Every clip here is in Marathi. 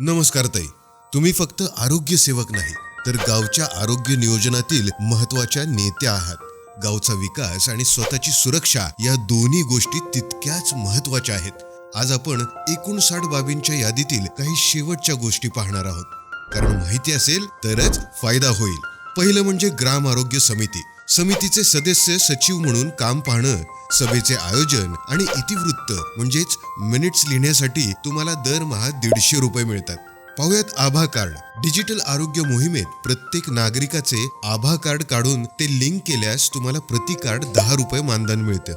नमस्कार ताई. तुम्ही फक्त आरोग्य सेवक नाही तर गावच्या आरोग्य नियोजनातील महत्त्वाच्या नेत्या आहात. गावचा विकास आणि स्वतःची सुरक्षा या दोन्ही गोष्टी तितक्याच महत्त्वाच्या आहेत. आज आपण एकोणसाठ बाबींच्या यादीतील काही शेवटच्या गोष्टी पाहणार आहोत. कारण माहिती असेल तरच फायदा होईल. पहिलं म्हणजे ग्राम आरोग्य समिती. समितीचे सदस्य सचिव म्हणून काम पाहणं सभेचे आयोजन आणि इतिवृत्त म्हणजेच मिनिट्स लिहिण्यासाठी तुम्हाला दरमहा दीडशे रुपये मिळतात. पाहुयात आभा कार्ड. डिजिटल आरोग्य मोहिमेत प्रत्येक नागरिकाचे आभा कार्ड काढून ते लिंक केल्यास तुम्हाला प्रति कार्ड दहा रुपये मानधन मिळतं.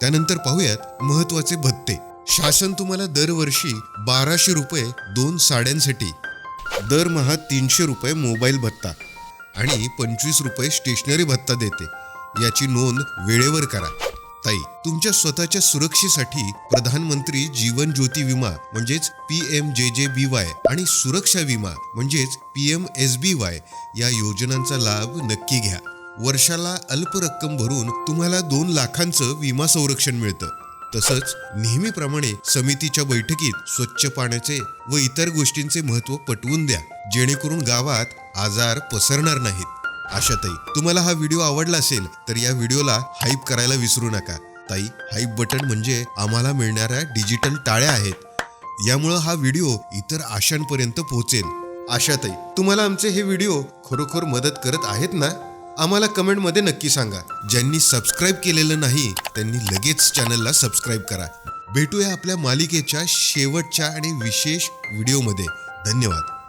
त्यानंतर पाहूयात महत्त्वाचे भत्ते. शासन तुम्हाला दरवर्षी बाराशे रुपये दोन साड्यांसाठी दरमहा तीनशे रुपये मोबाईल भत्ता आणि पंचवीस रुपये स्टेशनरी भत्ता देते. याची नोंद वेळेवर करा. ताई तुमच्या स्वतःच्या सुरक्षेसाठी प्रधानमंत्री जीवन ज्योती विमा म्हणजेच पी एम जे जे बी वाय आणि सुरक्षा विमा म्हणजेच P M S B Y या योजनांचा लाभ नक्की घ्या. वर्षाला अल्प रक्कम भरून तुम्हाला दोन लाखांचं विमा संरक्षण मिळतं. तसंच नेहमीप्रमाणे समितीच्या बैठकीत स्वच्छ पाण्याचे व इतर गोष्टींचे महत्त्व पटवून द्या जेणेकरून गावात आजार पसरणार नाहीत. आशाताई तुम्हाला हा व्हिडिओ आवडला असेल तर या व्हिडिओला हाईप करायला विसरू नका. ताई हाईप बटन म्हणजे आम्हाला मिळणाऱ्या डिजिटल टाळ्या आहेत. यामुळं हा व्हिडिओ इतर आशांपर्यंत पोहोचेल. आशाताई तुम्हाला आमचे हे व्हिडिओ खरोखर मदत करत आहेत ना? आम्हाला कमेंटमध्ये नक्की सांगा. ज्यांनी सबस्क्राईब केलेलं नाही त्यांनी लगेच चॅनलला सबस्क्राईब करा. भेटूया आपल्या मालिकेच्या शेवटच्या आणि विशेष व्हिडिओमध्ये. धन्यवाद.